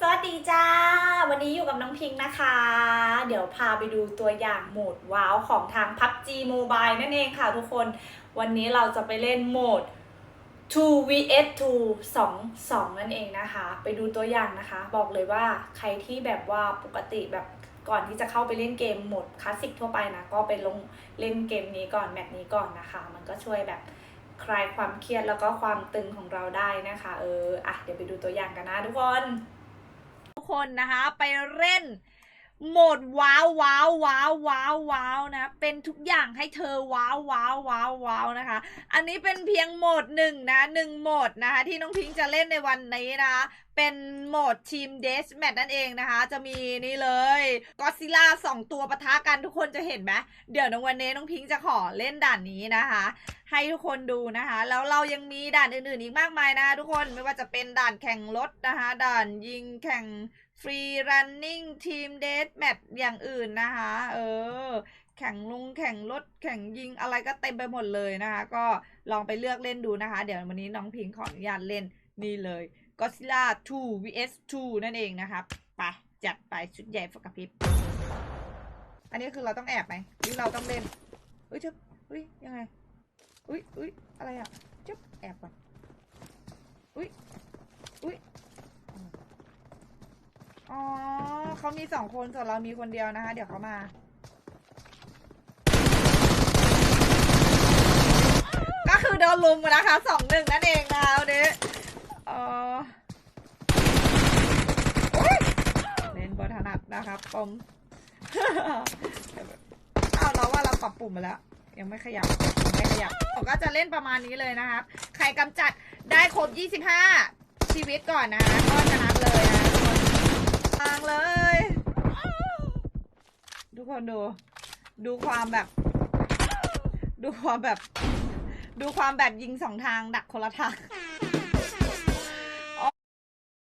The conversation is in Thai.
สวัสดีจ้า วันนี้อยู่กับน้องพิงค์นะคะ เดี๋ยวพาไปดูตัวอย่างโหมดว้าวของทาง PUBG Mobile นั่นเองค่ะทุกคน วันนี้เราจะไปเล่นโหมด 2 vs 2 2 2 นั่นเองนะคะ ไปดูตัวอย่างนะคะ บอกเลยว่าใครที่แบบว่าปกติแบบก่อนที่จะเข้าไปเล่นเกมโหมดคลาสสิกทั่วไปนะ ก็ไปลงเล่นเกมนี้ก่อนแมตช์นี้ก่อนนะคะ มันก็ช่วยแบบคลายความเครียดแล้วก็ความตึงของเราได้นะคะ เออ อะ เดี๋ยวไปดูตัวอย่างกันนะทุกคน คนนะคะ ไปเล่นโหมดว้าวว้าวว้าวว้าวว้าวนะ เป็นทุกอย่างให้เธอว้าวว้าวว้าวว้าวนะคะ อันนี้เป็นเพียงโหมดหนึ่งนะหนึ่งโหมดนะคะที่น้องพิงจะเล่นในวันนี้นะคะ เป็นโหมดทีมเดสแมทนั่นเองนะคะ จะมีนี่เลยก็ซิล่าสองตัวปะทะกันทุกคนจะเห็นไหมเดี๋ยวในวันนี้น้องพิงค์จะขอเล่นด่านนี้นะคะ ให้ทุกคนดูนะคะ แล้วเรายังมีด่านอื่นๆอีกมากมายนะทุกคนไม่ว่าจะเป็นด่านแข่งรถนะคะ ด่านยิงแข่งฟรีรันนิ่งทีมเดทแมทอย่างอื่นนะคะ เออ แข่งลุงแข่งรถแข่งยิงอะไรก็เต็มไปหมดเลยนะคะ ก็ลองไปเลือกเล่นดูนะคะ เดี๋ยววันนี้น้องพิงขออนุญาตเล่นนี่เลย Godzilla 2 vs 2 นั่นเองนะครับไปจัดไปชุดใหญ่ฝกระพริบ อันนี้คือเราต้องแอบไหมหรือเราต้องเล่นเฮ้ยเจ้าเฮ้ยยังไงอุ้ยอุ้ยอะไรอะจุ๊บแอบก่อนอุ้ยอุ้ยอ๋อเขามีสองคนส่วนเรามีคนเดียวนะคะ เดี๋ยวเขามาก็คือโดนลุมนะคะสองหนึ่งนั่นเองนะวันนี้เอออุ๊ยเล่นบ นะครับผมเอาเราว่าเราปรับปุ่มมาแล้ว ยังไม่ขยับไม่ขยับผมก็จะเล่นประมาณนี้เลยนะครับ ใครกำจัดได้ครบ 25 ชีวิตก่อนนะก็ชนะเลยนะทุกคนทางเลย ทุกคนดู ดูความแบบ ดูความแบบ ดูความแบบยิงสองทางดักคนละทาง